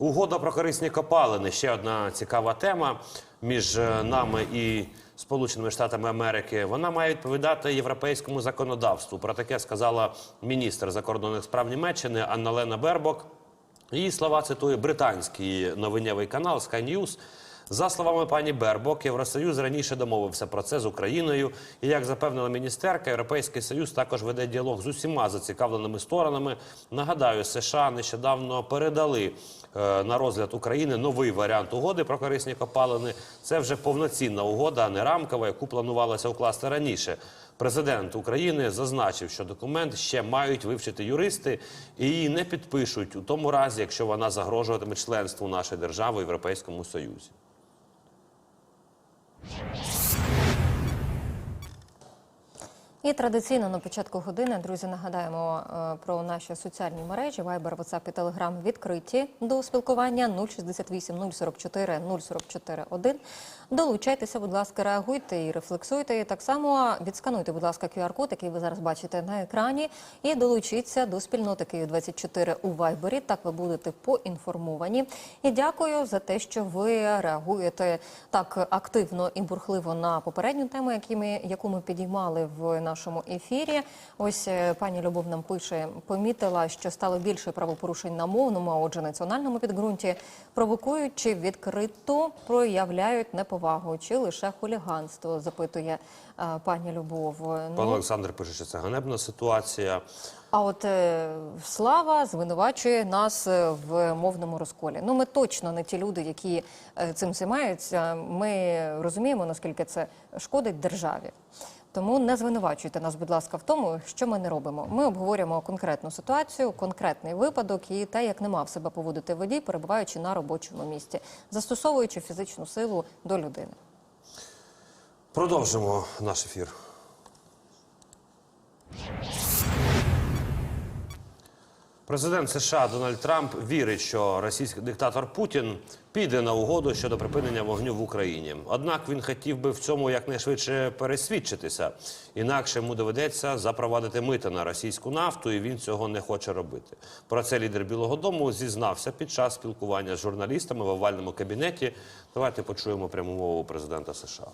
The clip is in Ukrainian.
Угода про корисні копалини ще одна цікава тема між е, нами і Сполученими Штатами Америки. Вона має відповідати європейському законодавству. Про таке сказала міністр закордонних справ Німеччини Анна-Лена Бербок. Її слова цитує британський новинєвий канал Sky News. За словами пані Бербок, Євросоюз раніше домовився про це з Україною. І як запевнила міністерка, Європейський Союз також веде діалог з усіма зацікавленими сторонами. Нагадаю, США нещодавно передали е, на розгляд України новий варіант угоди про корисні копалини. Це вже повноцінна угода, а не рамкова, яку планувалося укласти раніше. Президент України зазначив, що документ ще мають вивчити юристи і її не підпишуть у тому разі, якщо вона загрожуватиме членству нашої держави в Європейському Союзі. І традиційно на початку години, друзі, нагадаємо е, про наші соціальні мережі Viber, WhatsApp і Telegram відкриті до спілкування 068 044 044 1. Долучайтеся, будь ласка, реагуйте і рефлексуйте. І так само відскануйте, будь ласка, QR-код, який ви зараз бачите на екрані, і долучіться до спільноти Київ 24 у Viber. Так ви будете поінформовані. І дякую за те, що ви реагуєте так активно і бурхливо на попередню тему, яку ми підіймали в нашому ефірі. Ось е, пані Любов нам пише, помітила, що стало більше правопорушень на мовному, а отже, національному підґрунті, провокують чи відкрито проявляють неповагу, чи лише хуліганство, запитує е, пані Любов. Пан Ну, Олександр пише, що це ганебна ситуація. а от е, Слава звинувачує нас в мовному розколі. Ну, ми точно не ті люди, які е, цим займаються. Ми розуміємо, наскільки це шкодить державі. Тому не звинувачуйте нас, будь ласка, в тому, що ми не робимо. Ми обговорюємо конкретну ситуацію, конкретний випадок і те, як не мав себе поводити водій, перебуваючи на робочому місці, застосовуючи фізичну силу до людини. Продовжимо наш ефір. Президент США Дональд Трамп вірить, що російський диктатор Путін піде на угоду щодо припинення вогню в Україні. Однак він хотів би в цьому якнайшвидше пересвідчитися. Інакше йому доведеться запровадити мита на російську нафту, і він цього не хоче робити. Про це лідер Білого Дому зізнався під час спілкування з журналістами в овальному кабінеті. Давайте почуємо пряму мову президента США.